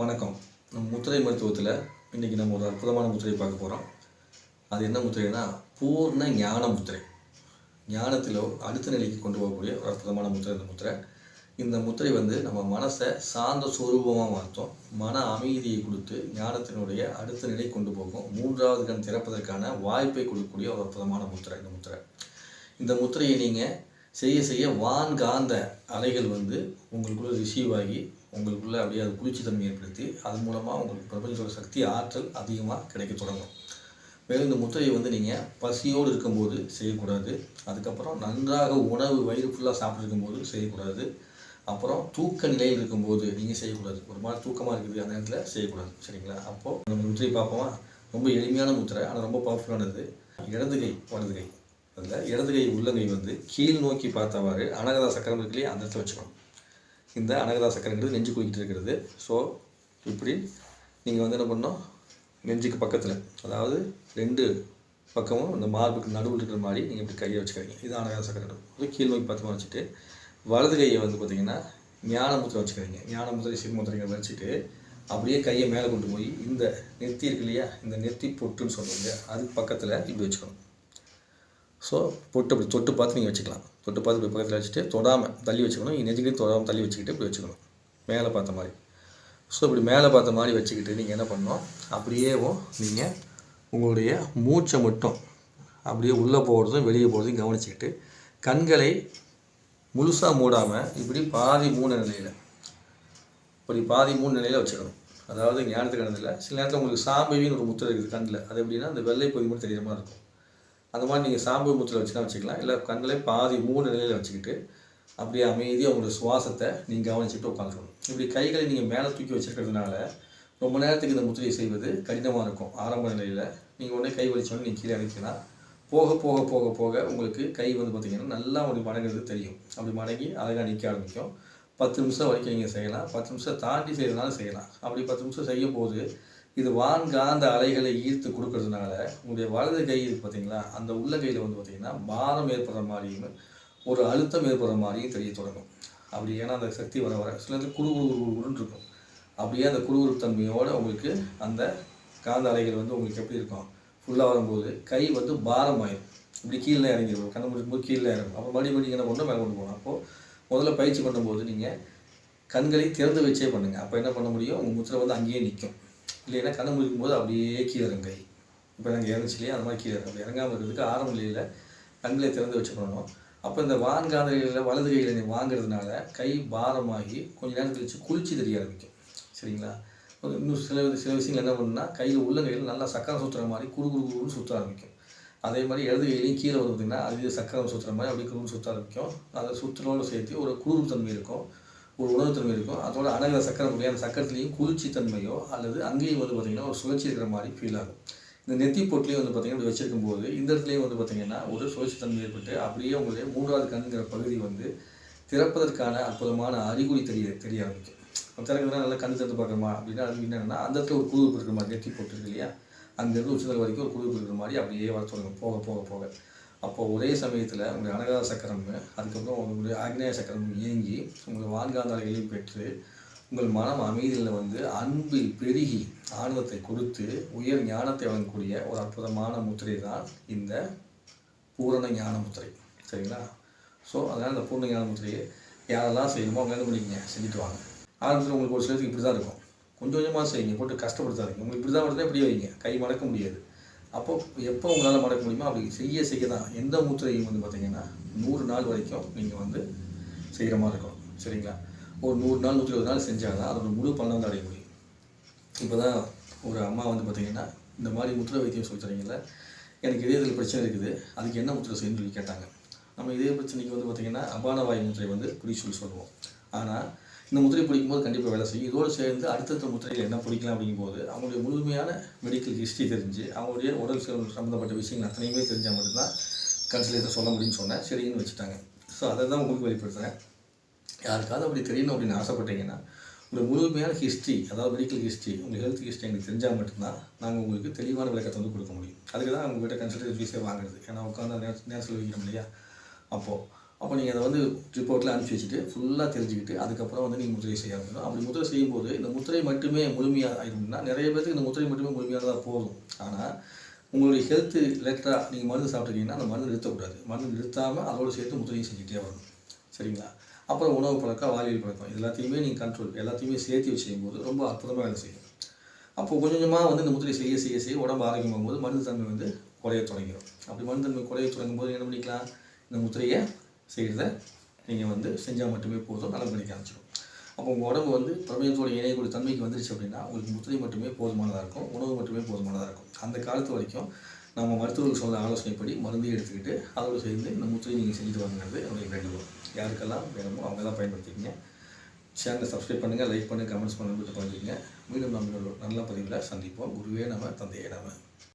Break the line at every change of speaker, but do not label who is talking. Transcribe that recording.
வணக்கம். நம்ம முத்திரை மருத்துவத்தில் இன்றைக்கி நம்ம ஒரு அற்புதமான முத்திரையை பார்க்க போகிறோம் அது என்ன முத்திரைனா பூர்ண ஞான முத்திரை. ஞானத்திலோ அடுத்த நிலைக்கு கொண்டு போகக்கூடிய ஒரு அற்புதமான முத்திரை இந்த முத்திரை. இந்த முத்திரை வந்து நம்ம மனசை சார்ந்த சுரூபமாக மாற்றும். மன அமைதியை கொடுத்து ஞானத்தினுடைய அடுத்த நிலை கொண்டு போகும். மூன்றாவது கண் திறப்பதற்கான வாய்ப்பை கொடுக்கக்கூடிய ஒரு அற்புதமான முத்திரை இந்த முத்திரை. இந்த முத்திரையை நீங்கள் செய்ய செய்ய வான்காந்த அலைகள் வந்து உங்களுக்குள்ளே ரிசீவ் ஆகி உங்களுக்குள்ளே அப்படியே அது குளிர்ச்சி தன்மை ஏற்படுத்தி அதன் மூலமாக உங்களுக்கு பிரபஞ்சத்தோட சக்தி ஆற்றல் அதிகமாக கிடைக்க தொடங்கும். மேலும் இந்த முத்திரையை வந்து நீங்கள் பசியோடு இருக்கும்போது செய்யக்கூடாது. அதுக்கப்புறம் நன்றாக உணவு வயிறு ஃபுல்லாக சாப்பிட்டு போது செய்யக்கூடாது. அப்புறம் தூக்க நிலையில் இருக்கும்போது நீங்கள் செய்யக்கூடாது. ஒரு மாதிரி தூக்கமாக இருக்குது அந்த நேரத்தில் செய்யக்கூடாது. சரிங்களா? அப்போது நம்ம முத்திரை பார்ப்போமா? ரொம்ப எளிமையான முத்திரை ஆனால் ரொம்ப பவர்ஃபுல்லானது இடது கை வலது கை. அதில் இடது கை உள்ளங்கை வந்து கீழ் நோக்கி பார்த்தவாறு அனகதா சக்கரம் இருக்கு அந்த இடத்துல வச்சுக்கணும். இந்த அனகதா சக்கரங்கிறது நெஞ்சு குளிக்கிட்டு இருக்கிறது. ஸோ இப்படி நீங்கள் வந்து என்ன பண்ணணும்? நெஞ்சுக்கு பக்கத்தில் அதாவது ரெண்டு பக்கமும் இந்த மார்புக்கு நடுவில் இருக்கிற மாதிரி நீங்கள் இப்படி கையை வச்சுக்கிறீங்க இது அனகதா சக்கரம் கீழ் நோக்கி பத்தமாக வச்சுட்டு வலது கையை வந்து பார்த்தீங்கன்னா ஞான முத்திரை வச்சுக்கிறீங்க ஞான முத்திரை சிறுமுத்திரைகள் வச்சுட்டு அப்படியே கையை மேலே கொண்டு போய் இந்த நெத்தி இருக்கு இல்லையா இந்த நெத்தி பொட்டுன்னு சொல்லுவாங்க அதுக்கு பக்கத்தில் இப்படி வச்சுக்கணும். ஸோ பொட்டு அப்படி தொட்டு பார்த்து நீங்கள் வச்சுக்கலாம். தொட்டு பார்த்து இப்படி பக்கத்தில் வச்சுட்டு தொடாமல் தள்ளி வச்சுக்கணும். நெஞ்சுக்கிட்டு தொடாமல் தள்ளி வச்சுக்கிட்டு இப்படி வச்சுக்கணும். மேலே பார்த்த மாதிரி. ஸோ இப்படி மேலே பார்த்த மாதிரி வச்சுக்கிட்டு நீங்கள் என்ன பண்ணணும்? அப்படியேவும் நீங்கள் உங்களுடைய மூச்சை மட்டும் அப்படியே உள்ளே போகிறதும் வெளியே போகிறதையும் கவனிச்சுக்கிட்டு கண்களை முழுசாக மூடாமல் இப்படி பாதி மூணு நிலையில் இப்படி பாதி மூணு நிலையில் வச்சுக்கணும். அதாவது ஞானத்துக்கு கணத்தில் சில நேரத்தில் உங்களுக்கு சாம்பவின்னு ஒரு முத்திரை இருக்குது கண்ணில். அது எப்படின்னா அந்த வெள்ளை பொதி மட்டும் தெரியுற மாதிரி இருக்கும். அந்த மாதிரி நீங்கள் சாம்பு முத்திரை வச்சுனா வச்சுக்கலாம். இல்லை கண்களை பாதி மூணு நிலையில் வச்சுக்கிட்டு அப்படியே அமைதியாக உங்களோட சுவாசத்தை நீங்கள் கவனிச்சுட்டு உட்காந்துக்கணும். இப்படி கைகளை நீங்கள் மேலே தூக்கி வச்சுருக்கிறதுனால ரொம்ப நேரத்துக்கு இந்த முத்திரையை செய்வது கடினமாக இருக்கும். ஆரம்ப நிலையில் நீங்கள் உடனே கை வலிச்சோடனே நீங்கள் கீழே அடிக்கலாம் போக போக போக போக உங்களுக்கு கை வந்து பார்த்திங்கன்னா நல்லா உங்களுக்கு மடங்குறது தெரியும். அப்படி மடங்கி அழகாக நிற்க ஆரம்பிக்கும். பத்து நிமிஷம் வரைக்கும் நீங்கள் செய்யலாம். பத்து நிமிஷம் தாண்டி செய்யறதுனாலும் செய்யலாம். அப்படி பத்து நிமிஷம் செய்யும் போது இது வான்காந்த அலைகளை ஈர்த்து கொடுக்கறதுனால உங்களுடைய வலது கை இது பார்த்தீங்களா? அந்த உள்ள கையில் வந்து பார்த்தீங்கன்னா பாரம் ஏற்படுற மாதிரியும் ஒரு அழுத்தம் ஏற்படுற மாதிரியும் தெரிய தொடங்கும். அப்படி ஏன்னா அந்த சக்தி வர வர சில நேரத்தில் குறு குறு குருன்னு இருக்கும். அப்படியே அந்த குறுகுறு தன்மையோடு உங்களுக்கு அந்த காந்த அலைகள் வந்து உங்களுக்கு எப்படி இருக்கும்? ஃபுல்லாக வரும்போது கை வந்து பாரம் ஆயிடும் இப்படி கீழே இறங்கிடும் கண்ணு முடிக்கும்போது கீழே இறங்கும். அப்போ மறுபடியும் மறுபடியும் என்ன பண்ணணும்? மேலே கொண்டு போகணும். அப்போது முதல்ல பயிற்சி பண்ணும்போது நீங்கள் கண்களை திறந்து வச்சே பண்ணுங்கள் அப்போ என்ன பண்ண முடியும்? உங்கள் முத்திரை வந்து அங்கேயே நிற்கும் இல்லைன்னா கண்ணு முடிக்கும் போது அப்படியே கீழே இறங்கும் கை. இப்போ நாங்கள் இறந்துச்சு இல்லையா? அந்த மாதிரி கீழே இறங்கும் இறங்காமல் இருக்கிறதுக்கு ஆரம்ப நிலையில் கண்களை திறந்து வச்சு பண்ணணும் அப்போ இந்த வான்காதையில் வலது கையில் நீ வாங்குறதுனால கை பாரமாகி கொஞ்ச நேரம் கழிச்சு குளிச்சு தெரிய ஆரம்பிக்கும். சரிங்களா? இன்னும் சில சில விஷயங்கள் என்ன பண்ணுன்னா கையில் உள்ள கையில் நல்லா சக்கரம் சுற்றுற மாதிரி குறு குறு குருன்னு சுற்ற ஆரம்பிக்கும். அதே மாதிரி இடது கையிலையும் கீழே வந்து பார்த்திங்கன்னா அது சக்கரம் சுற்றுற மாதிரி அப்படி குருன்னு சுற்ற ஆரம்பிக்கும். அதை சுற்றுறோட சேர்த்து ஒரு குளிர்வு தன்மை இருக்கும். ஒரு உணவுத்தன்மை இருக்கும் அதோட அழகிற சக்கரம் அந்த சக்கரத்துலேயும் குளிர்ச்சி தன்மையோ அல்லது அங்கேயும் வந்து பார்த்திங்கன்னா ஒரு சுழற்சி இருக்கிற மாதிரி ஃபீல் ஆகும். இந்த நெத்தி பொட்டிலையும் வந்து பார்த்திங்கன்னா இப்படி வச்சிருக்கும் போது இந்த இடத்துலையும் வந்து பார்த்திங்கன்னா ஒரு சுழற்சி தன்மை ஏற்பட்டு அப்படியே உங்களுடைய மூன்றாவது கண்ணுங்கிற பகுதி வந்து திறப்பதற்கான அற்புதமான அறிகுறி தெரிய தெரிய ஆரம்பிக்கும். திறக்கிறதுனா நல்லா கண்ணு திறந்து பார்க்குறமா அப்படின்னா அது என்னென்னா அந்த இடத்துல ஒரு குழுவு இருக்கிற மாதிரி நெத்தி போட்டு இருக்கு இல்லையா? அந்த இடத்துல உச்சந்தல் வரைக்கும் ஒரு குழுவு இருக்கிற மாதிரி அப்படியே வர தொடங்கும். போக போக போக. அப்போ ஒரே சமயத்தில் உங்களுடைய அனகாத சக்கரம் அதுக்கப்புறம் உங்களுடைய ஆக்னேய சக்கரம் இயங்கி உங்கள் வான்காந்தாலைகளையும் பெற்று உங்கள் மனம் அமைதியில் வந்து அன்பில் பெருகி ஆணவத்தை கொடுத்து உயர் ஞானத்தை வழங்கக்கூடிய ஒரு அற்புதமான முத்திரை தான் இந்த பூரண ஞான முத்திரை. சரிங்களா? ஸோ அதனால் இந்த பூர்ண ஞான முத்திரையை யாரெல்லாம் செய்யணுமோ அவங்க என்ன பண்ணிக்கங்க? செஞ்சுட்டு வாங்க. ஆரம்பத்தில் உங்களுக்கு ஒரு சிலருக்கு இப்படி தான் இருக்கும். கொஞ்சம் கொஞ்சமாக செய்யுங்க. போட்டு கஷ்டப்படுத்தாதீங்க. உங்களுக்கு இப்படி தான் மட்டும் இப்படி வைங்க. கை மடக்க முடியாது. அப்போ எப்போ உங்களால் மறக்க முடியுமோ அப்படி செய்ய செய்ய தான் எந்த முத்திரையும் வந்து பார்த்தீங்கன்னா நூறு நாள் வரைக்கும் நீங்கள் வந்து செய்கிற மாதிரி இருக்கும். சரிங்களா? ஒரு நூறு நாள் நூற்றி இருபது நாள் செஞ்சால் தான் அதோட முழு பலன் வந்து அடைய முடியும். இப்போ தான் ஒரு அம்மா வந்து பார்த்தீங்கன்னா இந்த மாதிரி முத்திரை வைத்தியம் சொல்லி எனக்கு இதே இதில் பிரச்சனை இருக்குது அதுக்கு என்ன முத்திரை செய்யணும்னு சொல்லி கேட்டாங்க. நம்ம இதே பிரச்சனைக்கு வந்து பார்த்திங்கன்னா அபான வாயு முத்திரை வந்து குறி சொல்லி சொல்லுவோம். ஆனால் இந்த முத்திரை பிடிக்கும்போது கண்டிப்பாக வேலை செய்யும். இதோடு சேர்ந்து அடுத்தடுத்த முத்திரையில் என்ன பிடிக்கலாம் அப்படிங்கும்போது அவங்களுடைய முழுமையான மெடிக்கல் ஹிஸ்ட்ரி தெரிஞ்சு அவங்களுடைய உடல் சம்மந்தப்பட்ட விஷயங்கள் அத்தனையுமே தெரிஞ்சால் மட்டும்தான் கன்சல்டேஷன் சொல்ல முடியும்னு சொன்னேன். சரின்னு வச்சுட்டாங்க. ஸோ அதை தான் உங்களுக்கு வெளிப்படுத்துகிறேன் யாருக்காவது அப்படி தெரியணும் அப்படின்னு ஆசைப்பட்டீங்கன்னா உங்கள் முழுமையான ஹிஸ்ட்ரி அதாவது மெடிக்கல் ஹிஸ்ட்ரி உங்கள் ஹெல்த் ஹிஸ்ட்ரி எங்களுக்கு தெரிஞ்சால் மட்டும்தான் நாங்கள் உங்களுக்கு தெளிவான விளக்கத்தை வந்து கொடுக்க முடியும். அதுக்கு தான் உங்கள்கிட்ட கன்சல்டேஷன் ஃபீஸே வாங்குறது. ஏன்னா உட்காந்து நேரம் நேரம் செலவழிக்கிறோம் இல்லையா? அப்போது அப்போ நீங்கள் அதை வந்து ரிப்போர்ட்டில் அனுப்பிச்சி வச்சுட்டு ஃபுல்லாக தெரிஞ்சுக்கிட்டு அதுக்கப்புறம் வந்து நீங்கள் முத்திரை செய்ய ஆரம்பிக்கணும். அப்படி முத்திரை செய்யும்போது இந்த முத்திரை மட்டுமே முழுமையாக ஆயிரும்னா நிறைய பேருக்கு இந்த முத்திரை மட்டுமே முழுமையானதாக போதும். ஆனால் உங்களுடைய ஹெல்த்து ரிலேட்டடாக நீங்கள் மருந்து சாப்பிட்ருக்கீங்கன்னா அந்த மருந்து நிறுத்தக்கூடாது மருந்து நிறுத்தாமல் அதோடு சேர்த்து முத்திரையும் செஞ்சுட்டே வரணும். சரிங்களா? அப்புறம் உணவு பழக்கம் வாழ்வியல் பழக்கம் இது எல்லாத்தையுமே நீங்கள் கண்ட்ரோல் எல்லாத்தையுமே சேர்த்து வச்சு செய்யும்போது ரொம்ப அற்புதமாக வேலை செய்யும். அப்போ கொஞ்சம் கொஞ்சமாக வந்து இந்த முத்திரை செய்ய செய்ய செய்ய உடம்பு ஆரோக்கியமாகும் போது மருந்து தன்மை வந்து குறைய தொடங்கிடும். அப்படி மருந்து தன்மை குறைய தொடங்கும் போது என்ன பண்ணிக்கலாம்? இந்த முத்திரையை செய்கிறத நீங்கள் வந்து செஞ்சால் மட்டுமே போதும் நல்ல பண்ணி காமிச்சிடும் அப்போ உங்கள் உடம்பு வந்து பிரபஞ்சத்தோட இணையக்கூடிய தன்மைக்கு வந்துருச்சு அப்படின்னா உங்களுக்கு முத்திரை மட்டுமே போதுமானதாக இருக்கும் உணவு மட்டுமே போதுமானதாக இருக்கும். அந்த காலத்து வரைக்கும் நம்ம மருத்துவர்கள் சொல்ல ஆலோசனைப்படி மருந்தையும் எடுத்துக்கிட்டு அதோடு சேர்ந்து இந்த முத்திரையை நீங்கள் செஞ்சுட்டு வாங்குறது என்னுடைய வேண்டுகோள் யாருக்கெல்லாம் வேணுமோ அவங்க தான் பயன்படுத்திக்கங்க. சேனலை சப்ஸ்கிரைப் பண்ணுங்கள் லைக் பண்ணுங்கள் கமெண்ட்ஸ் பண்ணுங்கள் பண்ணிக்கங்க. மீண்டும் நம்ம நல்ல பதிவில் சந்திப்போம். குருவே நம்ம தந்தையே நம்ம